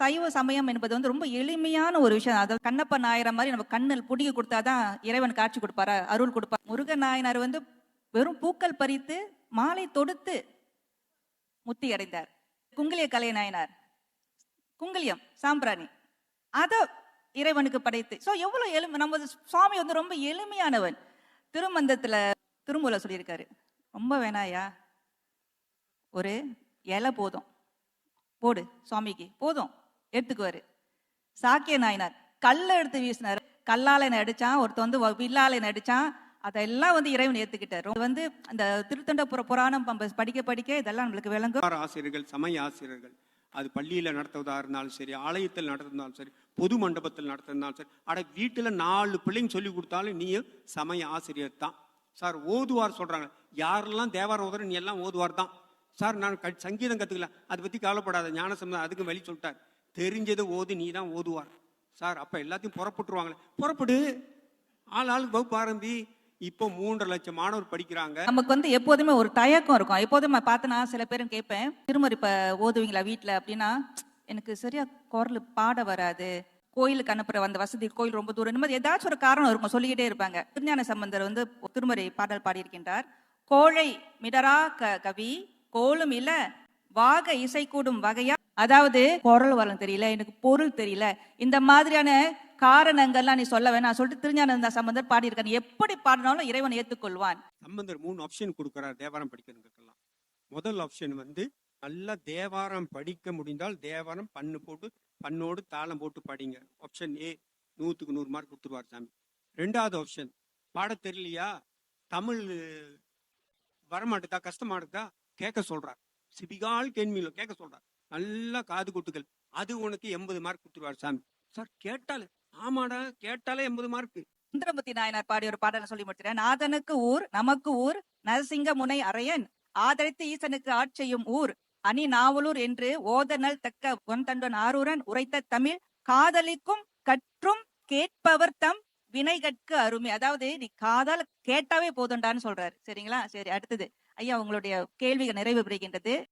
சைவ சமயம் என்பது வந்து ரொம்ப எளிமையான ஒரு விஷயம். அதாவது கண்ணப்ப நாயர மாதிரி நம்ம கண்ணில் புடிங்க கொடுத்தாதான் இறைவன் காட்சி கொடுப்பாரா அருள் கொடுப்பார். முருக நாயனார் வந்து வெறும் பூக்கள் பறித்து மாலை தொடுத்து முத்தி அடைந்தார். குங்கிலிய கலை நாயனார் குங்கிலியம் சாம்பிராணி. அத இறைவனுக்கு படைத்து. சோ எவ்வளவு எளிமை நம்ம சுவாமி வந்து ரொம்ப எளிமையானவன். திருமந்தத்துல திருமூல சொல்லியிருக்காரு. ரொம்ப வேணாயா ஒரு இலை போதும். போடு சுவாமிக்கு போதும். எடுத்துக்குவாரு. சாக்கிய நாயனார் கல்லை எடுத்து வீசினார். கல்லால என்ன அடிச்சான் ஒருத்தன் வந்து வ- வில்லால என்ன அடிச்சான். அதெல்லாம் வந்து இறைவன் ஏத்துக்கிட்டார். வந்து அந்த திருத்தண்டபுர புராணம் படிக்க படிக்க இதெல்லாம் நம்மளுக்கு விளங்கும். ஆசிரியர்கள் சமய ஆசிரியர்கள் அது பள்ளியில நடத்துவதா இருந்தாலும் சரி ஆலயத்தில் நடத்திருந்தாலும் சரி பொது மண்டபத்தில் நடத்திருந்தாலும் சரி அட வீட்டுல நாலு பிள்ளைங்க சொல்லி கொடுத்தாலும் நீயும் சமய ஆசிரியர் தான். சார் ஓதுவார் சொல்றாங்க. யாரெல்லாம் தேவார ஓதுற நீ எல்லாம் ஓதுவார் தான். சார் நான் க- சங்கீதம் கத்துக்கல. அதை பத்தி கவலைப்படாத ஞான சம்பந்தம் அதுக்கு வழி சொல்லிட்டார். தெரிஞ்சதை ஓது நீ தான் ஓதுவார் சார் அப்போ எல்லாத்தையும் புறப்பட்டுருவாங்களே. புறப்படு. ஆள் ஆளுக்கு வகுப்பு ஆரம்பி. இப்போ மூன்றரை லட்சம் மாணவர் படிக்கிறாங்க. நமக்கு வந்து எப்போதுமே ஒரு தயக்கம் இருக்கும். எப்போதுமே பார்த்தனா சில பேரும் கேட்பேன் திருமறை இப்போ ஓதுவீங்களா வீட்டில் அப்படின்னா எனக்கு சரியா குரல் பாட வராது. கோயிலுக்கு அனுப்புற அந்த வசதி கோயில் ரொம்ப தூரம். இந்த மாதிரி ஏதாச்சும் ஒரு காரணம் இருக்கும் சொல்லிக்கிட்டே இருப்பாங்க. திருஞான சம்பந்தர் வந்து திருமறை பாடல் பாடியிருக்கின்றார். கோழை மிடரா க கவி கோலும் இல்ல வாக இசை கூடும் வகையா அதாவது குரல் வரம் தெரியல எனக்கு பொருள் தெரியல. இந்த மாதிரியான காரணங்கள்லாம் நீ சொல்ல வேணாம். சொல்லிட்டு திருஞான சம்பந்தர் பாடியிருக்காரு. எப்படி பாடினாலும் இறைவன் ஏற்றுக்கொள்வான் சம்பந்தர் மூணு ஆப்ஷன் கொடுக்குறாரு தேவாரம் படிக்கிறதுக்கெல்லாம் முதல் ஆப்ஷன் வந்து நல்லா தேவாரம் படிக்க முடிந்தால் தேவாரம் பண்ணு போட்டு பண்ணோடு தாளம் போட்டு படிங்க. ஆப்ஷன் ஏ நூற்றுக்கு நூறு மார்க் கொடுத்துருவார் சாமி. ரெண்டாவது ஆப்ஷன் பாட தெரியலையா? தமிழ் வரமாட்டுதா? கஷ்டமா இருக்குதா? கேட்க சொல்றார். சிபிகால் கேள்வியில் கேட்க சொல்றார். நல்லா காது கொட்டுகள் அது உனக்கு எண்பது மார்க் கொடுத்துருவார் சாமி. சார் கேட்டாலே ஆமாடா கேட்டாலே எண்பது மார்க் சுந்தரமூர்த்தி நாயனார் பாடி ஒரு பாடலை சொல்லி முடிச்சிட்டேன். நாதனுக்கு ஊர் நமக்கு ஊர் நரசிங்க முனை அரையன் ஆதரித்து ஈசனுக்கு ஆட்சியும் ஊர். அணி நாவலூர் என்று ஓதனல் தக்க ஒன்தண்டன் ஆரூரன் உரைத்த தமிழ். காதலிக்கும் கற்றும் கேட்பவர் தம் வினைகட்கு அருமை. அதாவது நீ காதால கேட்டாவே போதும்டான்னு சொல்றாரு. சரிங்களா? சரி அடுத்தது. ஐயா உங்களுடைய கேள்விகள் நிறைவு பெறுகின்றது.